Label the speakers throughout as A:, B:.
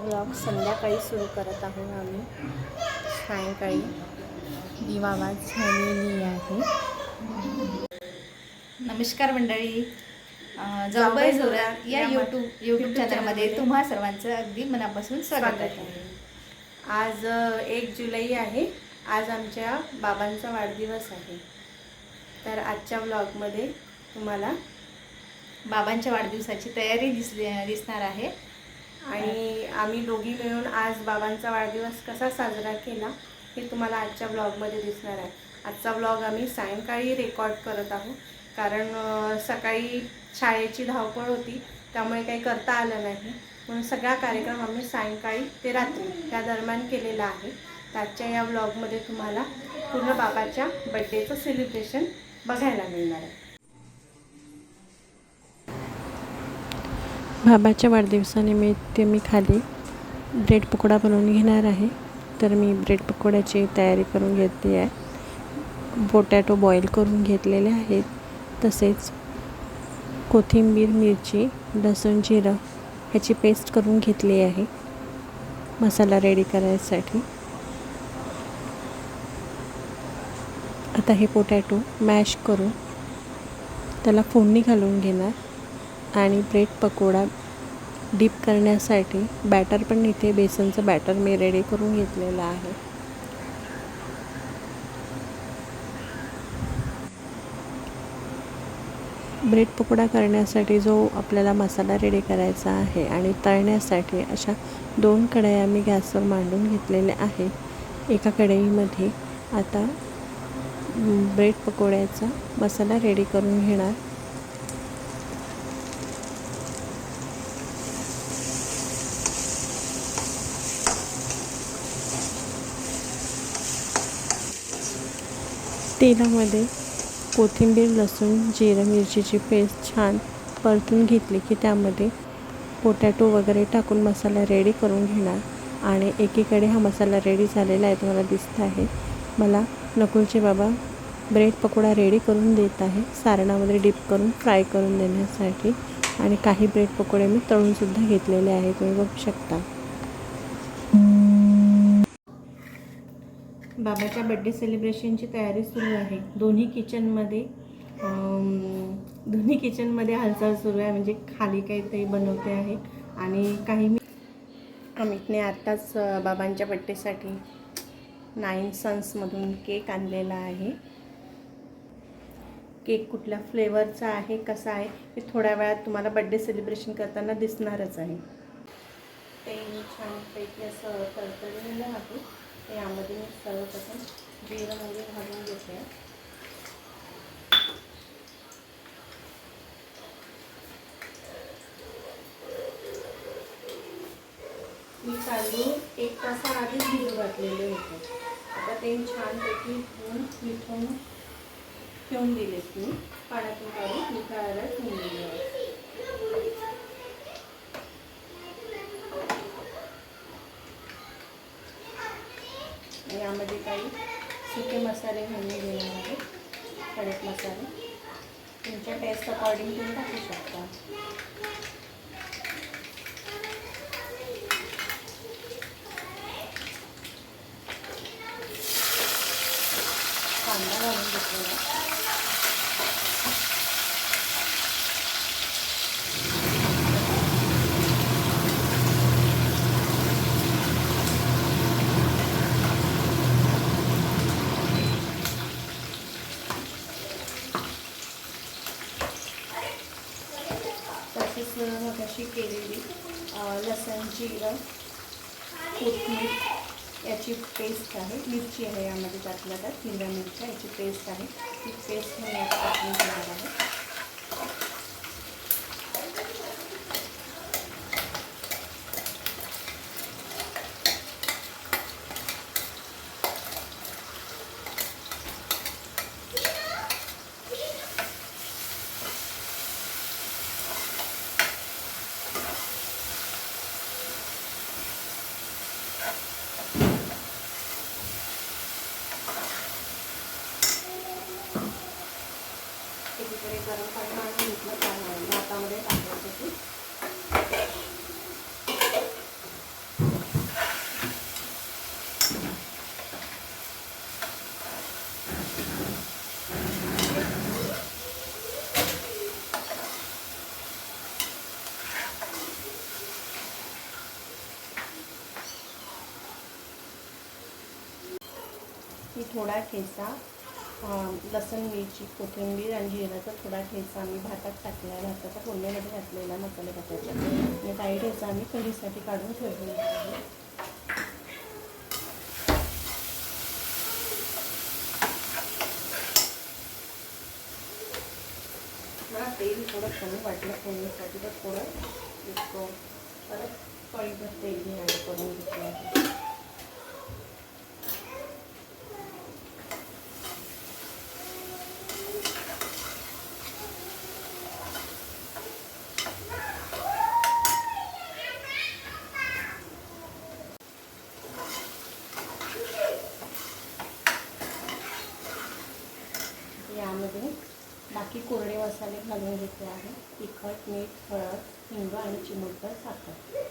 A: Blog संध्याकाळी सुरू करत आहोत आम्ही. सायंकाळी दिवावाज झालेली आहे.
B: नमस्कार मंडळी.
A: जाऊबाई
B: जोरा या यूट्यूब यूट्यूब चॅनलमध्ये तुम्हा सर्वांचं अगदी मनापासून स्वागत आहे.
A: आज एक जुलै आहे. आज आमच्या बाबांचा वाढदिवस आहे. तर आजच्या ब्लॉगमध्ये तुम्हाला
B: बाबांच्या वाढदिवसाची तयारी दिसली दिसणार आहे.
A: आणि आम्ही दोघी मिळून आज बाबांचा वाढदिवस कसा साजरा केला हे तुम्हाला आजच्या ब्लॉगमध्ये दिसणार आहे. आजचा ब्लॉग आम्ही सायंकाळी रेकॉर्ड करत आहोत. कारण सकाळी शाळेची धावपळ होती त्यामुळे काही करता आलं नाही. म्हणून सगळा कार्यक्रम आम्ही सायंकाळी ते रात्री त्या दरम्यान केलेला आहे. आजच्या या ब्लॉगमध्ये तुम्हाला पूर्ण बाबाच्या बड्डेचं सेलिब्रेशन बघायला मिळणार आहे.
C: बाबाच्या वाढदिवसानिमित्त मी खाली ब्रेड पकोडा बनवून घेणार आहे. तर मी ब्रेड पकोड्याची तयारी करून घेतली आहे. पोटॅटो बॉईल करून घेतलेले आहेत. तसेच कोथिंबीर मिरची लसूण जिरं ह्याची पेस्ट करून घेतली आहे. मसाला रेडी करायसाठी. आता हे पोटॅटो मॅश करून त्याला फोडणी घालून घेणार. आणि ब्रेड पकोडा डीप करण्यासाठी बॅटर पण इथे बेसनचं बॅटर मी रेडी करून घेतलेलं आहे. ब्रेड पकोडा करण्यासाठी जो आपल्याला मसाला रेडी करायचा आहे आणि तळण्यासाठी अशा दोन कढया मी गॅसवर मांडून घेतलेल्या आहे. एका कढईमध्ये आता ब्रेड पकोड्याचा मसाला रेडी करून घेणार. तेलामध्ये कोथिंबीर लसूण जिरं मिरचीची पेस्ट छान परतून घेतली की त्यामध्ये पोटॅटो वगैरे टाकून मसाला रेडी करून घेणार. आणि एकीकडे हा मसाला रेडी झालेला आहे तुम्हाला दिसत आहे. मला नकुलचे बाबा ब्रेड पकोडा रेडी करून देत आहे सारणामध्ये डिप करून फ्राय करून देण्यासाठी. आणि काही ब्रेड पकोडे मी तळूनसुद्धा घेतलेले आहे तुम्ही बघू शकता.
A: बाबाच्या बड्डे सेलिब्रेशनची तयारी सुरू आहे. दोन्ही किचनमध्ये दोन्ही किचनमध्ये हालचाल सुरू आहे. म्हणजे खाली काहीतरी बनवते आहे. आणि काही मी अमितने आत्ताच बाबांच्या बड्डेसाठी नाईन सन्समधून केक आणलेला आहे. केक कुठल्या फ्लेवरचा आहे कसा आहे हे थोड्या वेळात तुम्हाला बड्डे सेलिब्रेशन करताना दिसणारच आहे. ते छानपैकी असं तळतळलेलं आहे. यामध्ये मी सर्वप्रथम जिरं म्हणजे घालून घेते. मी तांदूळ एक तासाआधीच भिजू घातलेले होते. आता ते छानपैकी धुवून मिठून ठेवून दिलेत मी. पाण्यातून काढून मिठाला ठेवून दिले यामध्ये काही सुके मसाले घालून घेणार आहे. कडक मसाले. तुमच्या टेस्ट अकॉर्डिंग तुम्ही टाकू शकता कांदा घालून घेतलेला तसेच मगाशी केलेली अ, लसण जिरं कोथमीर याची पेस्ट आहे. मिरची आहे यामध्ये टाकल्या त्यात हिरव्या मिरच्या याची पेस्ट आहे. ती पेस्ट मी यात टाकून घेणार आहे एकीकडे गरम की थोडा ठेचा लसूण मिरची कोथिंबीर आणि जिऱ्याचा थोडा ठेचा आम्ही भातात टाकला भाताचा फोडणीमध्ये घातलेला मसाले भाताचा आणि काही ठेचा आम्ही कढीसाठी काढून ठेवलेला आहे. मला तेल थोडं कमी वाटलं फोडणीसाठी तर थोडं एक परत पळीभर तेल मी करून घेतलं आहे यामध्ये बाकी कोरडे मसाले घालून घेतले आहे तिखट मीठ हळद हिंग आणि चिमूटभर साखर.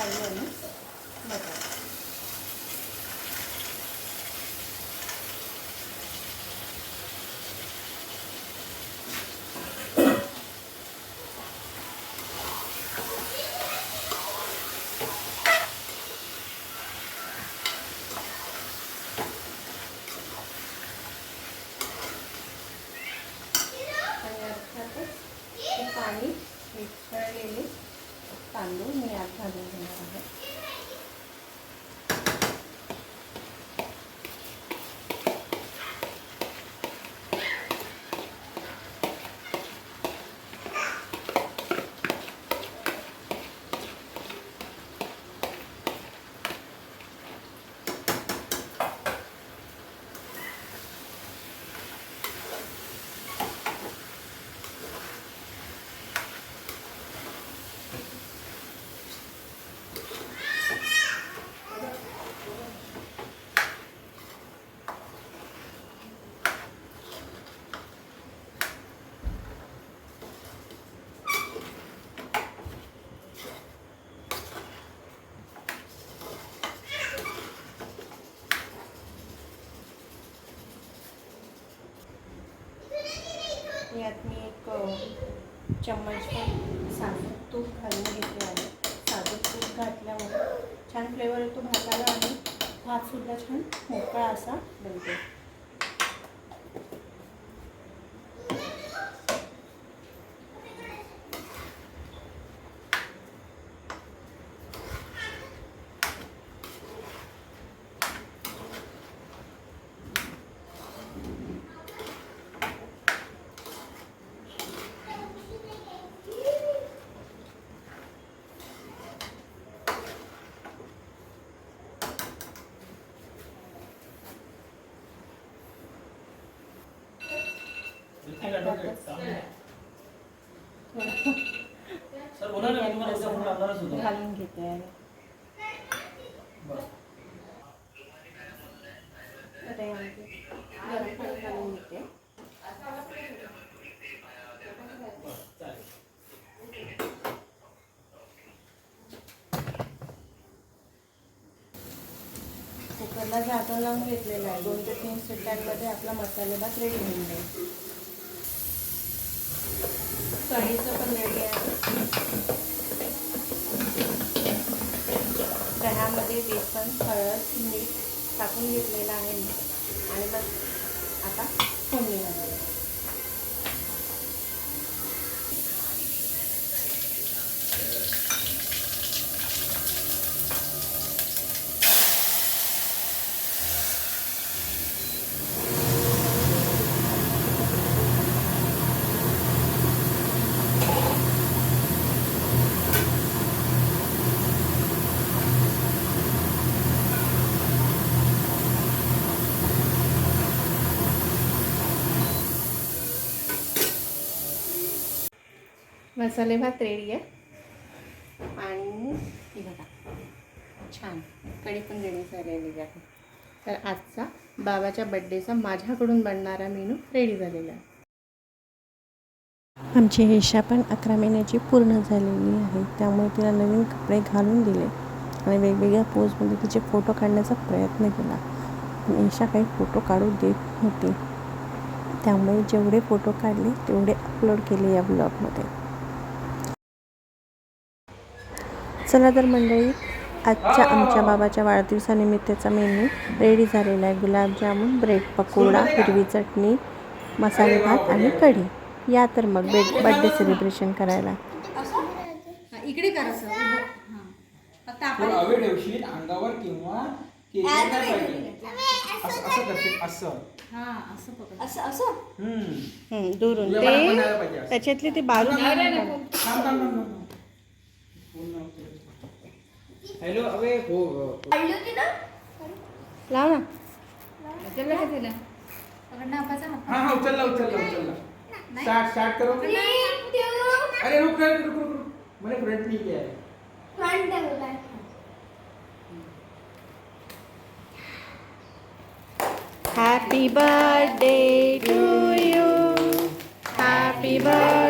A: आलू आणि मटर आणि अर्थातच हे पाणी तांदूळ मी यात घालून घेणार आहे यात मी एक चम्मच साजूक तूप घालून घेतले आहे. साजूक तूप घातल्यामुळे छान फ्लेवर येतो. भाताला आणि भातसुद्धा छान मोकळा असा बनतो. घालून घेते घालून घेते. कुकरला झाकण लावून घेतलेलं आहे. दोन ते तीन शिट्ट्यांमध्ये आपला मसाले रेडी होऊन जाईल. कढीचं पण रेडी आहे. दह्यामध्ये बेसन हळद मीठ टाकून घेतलेलं आहे मी. आणि मग आता फोडणी घालूया मसाले भात रेडी आहे. आणि हे बघा छान. कढी पण रेडी झालेली आहे. तर आजचा बाबाच्या बड्डेचा माझ्याकडून बनणारा मेनू रेडी झालेला आहे.
C: आमची ईशा पण अकरा महिन्याची पूर्ण झालेली आहे. त्यामुळे तिला नवीन कपडे घालून दिले. आणि वेगवेगळ्या पोजमध्ये तिचे फोटो काढण्याचा प्रयत्न केला. पण ईशा काही फोटो काढू देत नव्हती. त्यामुळे जेवढे फोटो काढले तेवढे अपलोड केले या ब्लॉगमध्ये चला तर मंडळी आजच्या आमच्या बाबाच्या वाढदिवसानिमित्ताचा मेन्यू रेडी झालेला आहे. गुलाबजामुन ब्रेड पकोडा हिरवी चटणी मसाले भात आणि कढी. या तर मग बेड बड्डे सेलिब्रेशन करायला.
B: हा, इकडे. हा.
D: अंगावर किंवा केसावर नाही पाहिजे. असं असं हॅलो अवे हो.
E: काढली होती ना.
A: लाव ना.
B: दिलं पकड नापाचा
D: हा हा उचलला उचलला उचलला स्टार्ट स्टार्ट करो.
E: Three, two,
D: अरे रुक रुक रुक रुक. रुक मैंने फ्रंट नहीं किया है
E: front ठेवलाय.
A: Happy birthday to you happy birthday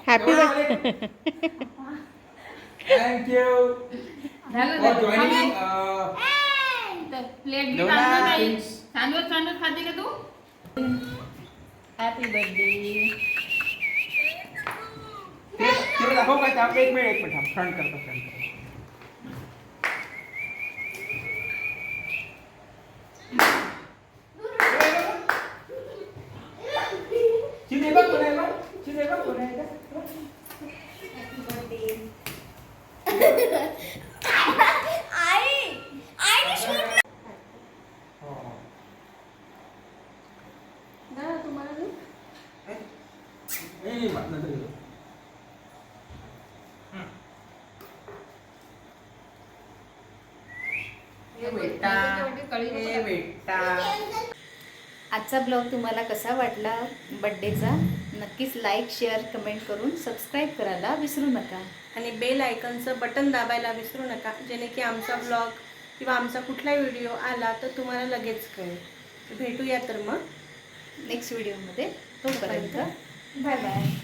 A: happy birthday
D: thank you और जॉइनिंग
B: प्लेट
D: डोना थिंग्स
B: तांदूळ तांदूळ खाते का तू हॅपी बर्थडे
D: तिला दाखव काय थांब एक मिनिट एक मिनिट फ्रंट करतो फ्रंट
B: आजचा ब्लॉग तुम्हाला कसा वाटला बड्डेचा नक्कीच लाईक शेअर कमेंट करून सबस्क्राईब करायला विसरू नका.
A: आणि बेल आयकनचं बटन दाबायला विसरू नका जेणे की आमचा ब्लॉग किंवा आमचा कुठला व्हिडिओ आला तर तुम्हाला लगेच कळेल. भेटूया तर मग
B: नेक्स्ट व्हिडिओमध्ये तोपर्यंत बाय बाय